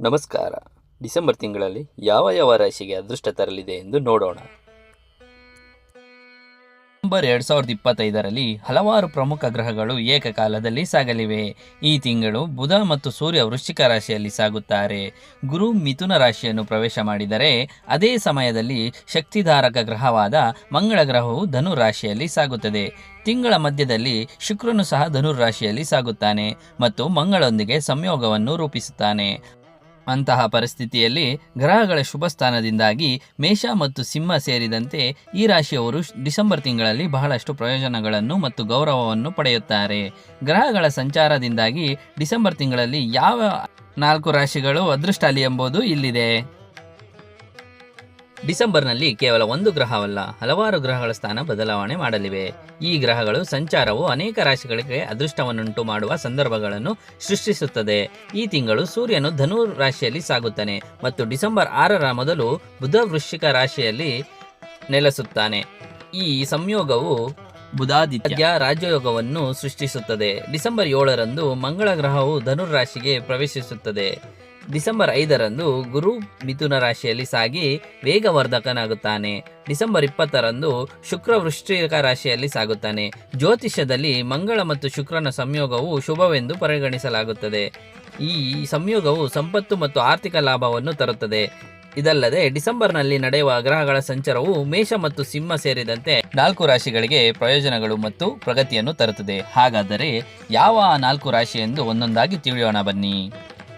ನಮಸ್ಕಾರ. ಡಿಸೆಂಬರ್ ತಿಂಗಳಲ್ಲಿ ಯಾವ ಯಾವ ರಾಶಿಗೆ ಅದೃಷ್ಟ ತರಲಿದೆ ಎಂದು ನೋಡೋಣ. ಡಿಸೆಂಬರ್ ಎರಡ್ ಸಾವಿರದ ಇಪ್ಪತ್ತೈದರಲ್ಲಿ ಹಲವಾರು ಪ್ರಮುಖ ಗ್ರಹಗಳು ಏಕಕಾಲದಲ್ಲಿ ಸಾಗಲಿವೆ. ಈ ತಿಂಗಳು ಬುಧ ಮತ್ತು ಸೂರ್ಯ ವೃಶ್ಚಿಕ ರಾಶಿಯಲ್ಲಿ ಸಾಗುತ್ತಾರೆ. ಗುರು ಮಿಥುನ ರಾಶಿಯನ್ನು ಪ್ರವೇಶ ಮಾಡಿದರೆ ಅದೇ ಸಮಯದಲ್ಲಿ ಶಕ್ತಿಧಾರಕ ಗ್ರಹವಾದ ಮಂಗಳ ಗ್ರಹವು ಧನು ರಾಶಿಯಲ್ಲಿ ಸಾಗುತ್ತದೆ. ತಿಂಗಳ ಮಧ್ಯದಲ್ಲಿ ಶುಕ್ರನು ಸಹ ಧನುರಾಶಿಯಲ್ಲಿ ಸಾಗುತ್ತಾನೆ ಮತ್ತು ಮಂಗಳೊಂದಿಗೆ ಸಂಯೋಗವನ್ನು ರೂಪಿಸುತ್ತಾನೆ. ಅಂತಹ ಪರಿಸ್ಥಿತಿಯಲ್ಲಿ ಗ್ರಹಗಳ ಶುಭ ಸ್ಥಾನದಿಂದಾಗಿ ಮೇಷ ಮತ್ತು ಸಿಂಹ ಸೇರಿದಂತೆ ಈ ರಾಶಿಯವರು ಡಿಸೆಂಬರ್ ತಿಂಗಳಲ್ಲಿ ಬಹಳಷ್ಟು ಪ್ರಯೋಜನಗಳನ್ನು ಮತ್ತು ಗೌರವವನ್ನು ಪಡೆಯುತ್ತಾರೆ. ಗ್ರಹಗಳ ಸಂಚಾರದಿಂದಾಗಿ ಡಿಸೆಂಬರ್ ತಿಂಗಳಲ್ಲಿ ಯಾವ ನಾಲ್ಕು ರಾಶಿಗಳು ಅದೃಷ್ಟಾಲಿ ಎಂಬುದು ಇಲ್ಲಿದೆ. ಡಿಸೆಂಬರ್ನಲ್ಲಿ ಕೇವಲ ಒಂದು ಗ್ರಹವಲ್ಲ, ಹಲವಾರು ಗ್ರಹಗಳ ಸ್ಥಾನ ಬದಲಾವಣೆ ಮಾಡಲಿವೆ. ಈ ಗ್ರಹಗಳು ಸಂಚಾರವು ಅನೇಕ ರಾಶಿಗಳಿಗೆ ಅದೃಷ್ಟವನ್ನುಂಟು ಮಾಡುವ ಸಂದರ್ಭಗಳನ್ನು ಸೃಷ್ಟಿಸುತ್ತದೆ. ಈ ತಿಂಗಳು ಸೂರ್ಯನು ಧನು ರಾಶಿಯಲ್ಲಿ ಸಾಗುತ್ತಾನೆ ಮತ್ತು ಡಿಸೆಂಬರ್ ಆರರ ಮೊದಲು ಬುಧ ವೃಶ್ಚಿಕ ರಾಶಿಯಲ್ಲಿ ನೆಲೆಸುತ್ತಾನೆ. ಈ ಸಂಯೋಗವು ಬುಧಾದಿತ್ಯ ರಾಜಯೋಗವನ್ನು ಸೃಷ್ಟಿಸುತ್ತದೆ. ಡಿಸೆಂಬರ್ ಏಳರಂದು ಮಂಗಳ ಗ್ರಹವು ಧನುರ್ ರಾಶಿಗೆ ಪ್ರವೇಶಿಸುತ್ತದೆ. ಡಿಸೆಂಬರ್ ಐದರಂದು ಗುರು ಮಿಥುನ ರಾಶಿಯಲ್ಲಿ ಸಾಗಿ ವೇಗವರ್ಧಕನಾಗುತ್ತಾನೆ. ಡಿಸೆಂಬರ್ ಇಪ್ಪತ್ತರಂದು ಶುಕ್ರ ವೃಶ್ಚಿಕ ರಾಶಿಯಲ್ಲಿ ಸಾಗುತ್ತಾನೆ. ಜ್ಯೋತಿಷ್ಯದಲ್ಲಿ ಮಂಗಳ ಮತ್ತು ಶುಕ್ರನ ಸಂಯೋಗವು ಶುಭವೆಂದು ಪರಿಗಣಿಸಲಾಗುತ್ತದೆ. ಈ ಸಂಯೋಗವು ಸಂಪತ್ತು ಮತ್ತು ಆರ್ಥಿಕ ಲಾಭವನ್ನು ತರುತ್ತದೆ. ಇದಲ್ಲದೆ ಡಿಸೆಂಬರ್ನಲ್ಲಿ ನಡೆಯುವ ಗ್ರಹಗಳ ಸಂಚಾರವು ಮೇಷ ಮತ್ತು ಸಿಂಹ ಸೇರಿದಂತೆ ನಾಲ್ಕು ರಾಶಿಗಳಿಗೆ ಪ್ರಯೋಜನಗಳು ಮತ್ತು ಪ್ರಗತಿಯನ್ನು ತರುತ್ತದೆ. ಹಾಗಾದರೆ ಯಾವ ನಾಲ್ಕು ರಾಶಿ ಎಂದು ಒಂದೊಂದಾಗಿ ತಿಳಿಯೋಣ ಬನ್ನಿ.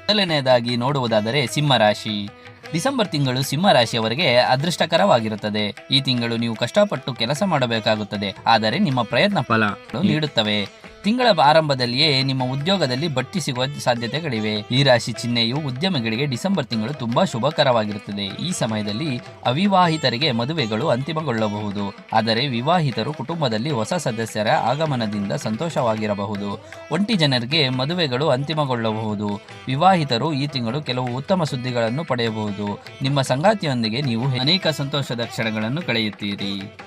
ಮೊದಲನೆಯದಾಗಿ ನೋಡುವುದಾದರೆ ಸಿಂಹರಾಶಿ. ಡಿಸೆಂಬರ್ ತಿಂಗಳು ಸಿಂಹ ರಾಶಿಯವರಿಗೆ ಅದೃಷ್ಟಕರವಾಗಿರುತ್ತದೆ. ಈ ತಿಂಗಳು ನೀವು ಕಷ್ಟಪಟ್ಟು ಕೆಲಸ ಮಾಡಬೇಕಾಗುತ್ತದೆ. ಆದರೆ ನಿಮ್ಮ ಪ್ರಯತ್ನ ಫಲ ನೀಡುತ್ತವೆ. ತಿಂಗಳ ಆರಂಭದಲ್ಲಿಯೇ ನಿಮ್ಮ ಉದ್ಯೋಗದಲ್ಲಿ ಬಟ್ಟಿ ಸಿಗುವ ಸಾಧ್ಯತೆಗಳಿವೆ. ಈ ರಾಶಿ ಚಿಹ್ನೆಯು ಉದ್ಯಮಿಗಳಿಗೆ ಡಿಸೆಂಬರ್ ತಿಂಗಳು ತುಂಬಾ ಶುಭಕರವಾಗಿರುತ್ತದೆ. ಈ ಸಮಯದಲ್ಲಿ ಅವಿವಾಹಿತರಿಗೆ ಮದುವೆಗಳು ಅಂತಿಮಗೊಳ್ಳಬಹುದು. ಆದರೆ ವಿವಾಹಿತರು ಕುಟುಂಬದಲ್ಲಿ ಹೊಸ ಸದಸ್ಯರ ಆಗಮನದಿಂದ ಸಂತೋಷವಾಗಿರಬಹುದು. ಒಂಟಿ ಜನರಿಗೆ ಮದುವೆಗಳು ಅಂತಿಮಗೊಳ್ಳಬಹುದು. ವಿವಾಹಿತರು ಈ ತಿಂಗಳು ಕೆಲವು ಉತ್ತಮ ಸುದ್ದಿಗಳನ್ನು ಪಡೆಯಬಹುದು. ನಿಮ್ಮ ಸಂಗಾತಿಯೊಂದಿಗೆ ನೀವು ಅನೇಕ ಸಂತೋಷದ ಕ್ಷಣಗಳನ್ನು ಕಳೆಯುತ್ತೀರಿ.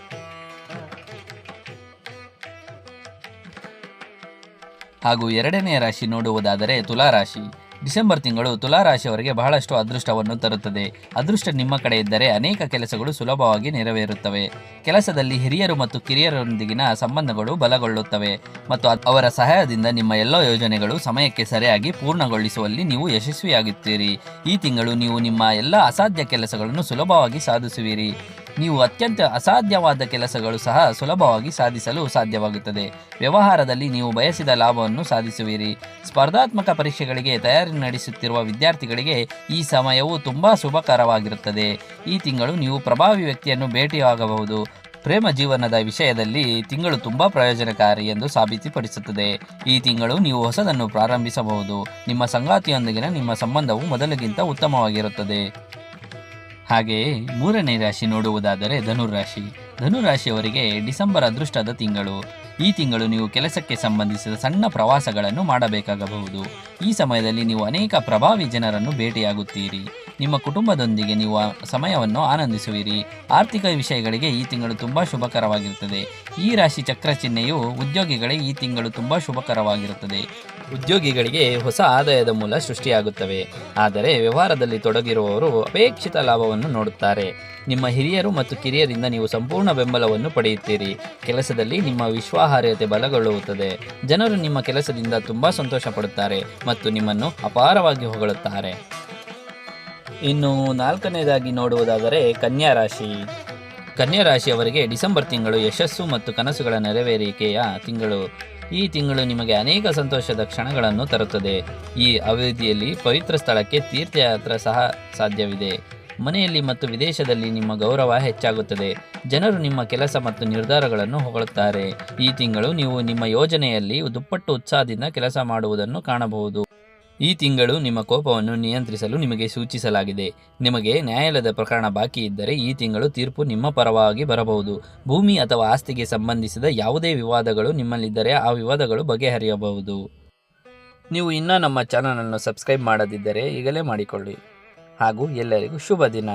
ಹಾಗೂ ಎರಡನೆಯ ರಾಶಿ ನೋಡುವುದಾದರೆ ತುಲಾ ರಾಶಿ ಡಿಸೆಂಬರ್ ತಿಂಗಳು ತುಲಾ ರಾಶಿಯವರಿಗೆ ಬಹಳಷ್ಟು ಅದೃಷ್ಟವನ್ನು ತರುತ್ತದೆ. ಅದೃಷ್ಟ ನಿಮ್ಮ ಕಡೆ ಇದ್ದರೆ ಅನೇಕ ಕೆಲಸಗಳು ಸುಲಭವಾಗಿ ನೆರವೇರುತ್ತವೆ. ಕೆಲಸದಲ್ಲಿ ಹಿರಿಯರು ಮತ್ತು ಕಿರಿಯರೊಂದಿಗಿನ ಸಂಬಂಧಗಳು ಬಲಗೊಳ್ಳುತ್ತವೆ ಮತ್ತು ಅವರ ಸಹಾಯದಿಂದ ನಿಮ್ಮ ಎಲ್ಲ ಯೋಜನೆಗಳು ಸಮಯಕ್ಕೆ ಸರಿಯಾಗಿ ಪೂರ್ಣಗೊಳಿಸುವಲ್ಲಿ ನೀವು ಯಶಸ್ವಿಯಾಗುತ್ತೀರಿ. ಈ ತಿಂಗಳು ನೀವು ನಿಮ್ಮ ಎಲ್ಲ ಅಸಾಧ್ಯ ಕೆಲಸಗಳನ್ನು ಸುಲಭವಾಗಿ ಸಾಧಿಸುವಿರಿ. ನೀವು ಅತ್ಯಂತ ಅಸಾಧ್ಯವಾದ ಕೆಲಸಗಳು ಸಹ ಸುಲಭವಾಗಿ ಸಾಧಿಸಲು ಸಾಧ್ಯವಾಗುತ್ತದೆ. ವ್ಯವಹಾರದಲ್ಲಿ ನೀವು ಬಯಸಿದ ಲಾಭವನ್ನು ಸಾಧಿಸುವಿರಿ. ಸ್ಪರ್ಧಾತ್ಮಕ ಪರೀಕ್ಷೆಗಳಿಗೆ ತಯಾರಿ ನಡೆಸುತ್ತಿರುವ ವಿದ್ಯಾರ್ಥಿಗಳಿಗೆ ಈ ಸಮಯವು ತುಂಬಾ ಶುಭಕರವಾಗಿರುತ್ತದೆ. ಈ ತಿಂಗಳು ನೀವು ಪ್ರಭಾವಿ ವ್ಯಕ್ತಿಯನ್ನು ಭೇಟಿಯಾಗಬಹುದು. ಪ್ರೇಮ ಜೀವನದ ವಿಷಯದಲ್ಲಿ ತಿಂಗಳು ತುಂಬಾ ಪ್ರಯೋಜನಕಾರಿ ಎಂದು ಸಾಬೀತುಪಡಿಸುತ್ತದೆ. ಈ ತಿಂಗಳು ನೀವು ಹೊಸದನ್ನು ಪ್ರಾರಂಭಿಸಬಹುದು. ನಿಮ್ಮ ಸಂಗಾತಿಯೊಂದಿಗಿನ ನಿಮ್ಮ ಸಂಬಂಧವು ಮೊದಲಿಗಿಂತ ಉತ್ತಮವಾಗಿರುತ್ತದೆ. ಹಾಗೆಯೇ ಮೂರನೇ ರಾಶಿ ನೋಡುವುದಾದರೆ ಧನುರಾಶಿ ಧನುರಾಶಿಯವರಿಗೆ ಡಿಸೆಂಬರ್ ಅದೃಷ್ಟದ ತಿಂಗಳು. ಈ ತಿಂಗಳು ನೀವು ಕೆಲಸಕ್ಕೆ ಸಂಬಂಧಿಸಿದ ಸಣ್ಣ ಪ್ರವಾಸಗಳನ್ನು ಮಾಡಬೇಕಾಗಬಹುದು. ಈ ಸಮಯದಲ್ಲಿ ನೀವು ಅನೇಕ ಪ್ರಭಾವಿ ಜನರನ್ನು ಭೇಟಿಯಾಗುತ್ತೀರಿ. ನಿಮ್ಮ ಕುಟುಂಬದೊಂದಿಗೆ ನೀವು ಸಮಯವನ್ನು ಆನಂದಿಸುವಿರಿ. ಆರ್ಥಿಕ ವಿಷಯಗಳಿಗೆ ಈ ತಿಂಗಳು ತುಂಬ ಶುಭಕರವಾಗಿರುತ್ತದೆ. ಈ ರಾಶಿ ಚಕ್ರ ಚಿಹ್ನೆಯು ಉದ್ಯೋಗಿಗಳಿಗೆ ಈ ತಿಂಗಳು ತುಂಬ ಶುಭಕರವಾಗಿರುತ್ತದೆ. ಉದ್ಯೋಗಿಗಳಿಗೆ ಹೊಸ ಆದಾಯದ ಮೂಲ ಸೃಷ್ಟಿಯಾಗುತ್ತವೆ. ಆದರೆ ವ್ಯವಹಾರದಲ್ಲಿ ತೊಡಗಿರುವವರು ಅಪೇಕ್ಷಿತ ಲಾಭವನ್ನು ನೋಡುತ್ತಾರೆ. ನಿಮ್ಮ ಹಿರಿಯರು ಮತ್ತು ಕಿರಿಯರಿಂದ ನೀವು ಸಂಪೂರ್ಣ ಬೆಂಬಲವನ್ನು ಪಡೆಯುತ್ತೀರಿ. ಕೆಲಸದಲ್ಲಿ ನಿಮ್ಮ ವಿಶ್ವಾಹಾರ್ಯತೆ ಬಲಗೊಳ್ಳುತ್ತದೆ. ಜನರು ನಿಮ್ಮ ಕೆಲಸದಿಂದ ತುಂಬಾ ಸಂತೋಷ ಪಡುತ್ತಾರೆ ಮತ್ತು ನಿಮ್ಮನ್ನು ಅಪಾರವಾಗಿ ಹೊಗಳುತ್ತಾರೆ. ಇನ್ನು ನಾಲ್ಕನೇದಾಗಿ ನೋಡುವುದಾದರೆ ಕನ್ಯಾ ರಾಶಿ. ಕನ್ಯಾ ರಾಶಿಯವರಿಗೆ ಡಿಸೆಂಬರ್ ತಿಂಗಳು ಯಶಸ್ಸು ಮತ್ತು ಕನಸುಗಳ ನೆರವೇರಿಕೆಯ ತಿಂಗಳು. ಈ ತಿಂಗಳು ನಿಮಗೆ ಅನೇಕ ಸಂತೋಷದ ಕ್ಷಣಗಳನ್ನು ತರುತ್ತದೆ. ಈ ಅವಧಿಯಲ್ಲಿ ಪವಿತ್ರ ಸ್ಥಳಕ್ಕೆ ತೀರ್ಥಯಾತ್ರೆ ಸಹ ಸಾಧ್ಯವಿದೆ. ಮನೆಯಲ್ಲಿ ಮತ್ತು ವಿದೇಶದಲ್ಲಿ ನಿಮ್ಮ ಗೌರವ ಹೆಚ್ಚಾಗುತ್ತದೆ. ಜನರು ನಿಮ್ಮ ಕೆಲಸ ಮತ್ತು ನಿರ್ಧಾರಗಳನ್ನು ಹೊಗಳುತ್ತಾರೆ. ಈ ತಿಂಗಳು ನೀವು ನಿಮ್ಮ ಯೋಜನೆಯಲ್ಲಿ ದುಪ್ಪಟ್ಟು ಉತ್ಸಾಹದಿಂದ ಕೆಲಸ ಮಾಡುವುದನ್ನು ಕಾಣಬಹುದು. ಈ ತಿಂಗಳು ನಿಮ್ಮ ಕೋಪವನ್ನು ನಿಯಂತ್ರಿಸಲು ನಿಮಗೆ ಸೂಚಿಸಲಾಗಿದೆ. ನಿಮಗೆ ನ್ಯಾಯಾಲಯದ ಪ್ರಕರಣ ಬಾಕಿ ಇದ್ದರೆ ಈ ತಿಂಗಳು ತೀರ್ಪು ನಿಮ್ಮ ಪರವಾಗಿ ಬರಬಹುದು. ಭೂಮಿ ಅಥವಾ ಆಸ್ತಿಗೆ ಸಂಬಂಧಿಸಿದ ಯಾವುದೇ ವಿವಾದಗಳು ನಿಮ್ಮಲ್ಲಿದ್ದರೆ ಆ ವಿವಾದಗಳು ಬಗೆಹರಿಯಬಹುದು. ನೀವು ಇನ್ನೂ ನಮ್ಮ ಚಾನಲನ್ನು ಸಬ್ಸ್ಕ್ರೈಬ್ ಮಾಡದಿದ್ದರೆ ಈಗಲೇ ಮಾಡಿಕೊಳ್ಳಿ. ಹಾಗೂ ಎಲ್ಲರಿಗೂ ಶುಭ ದಿನ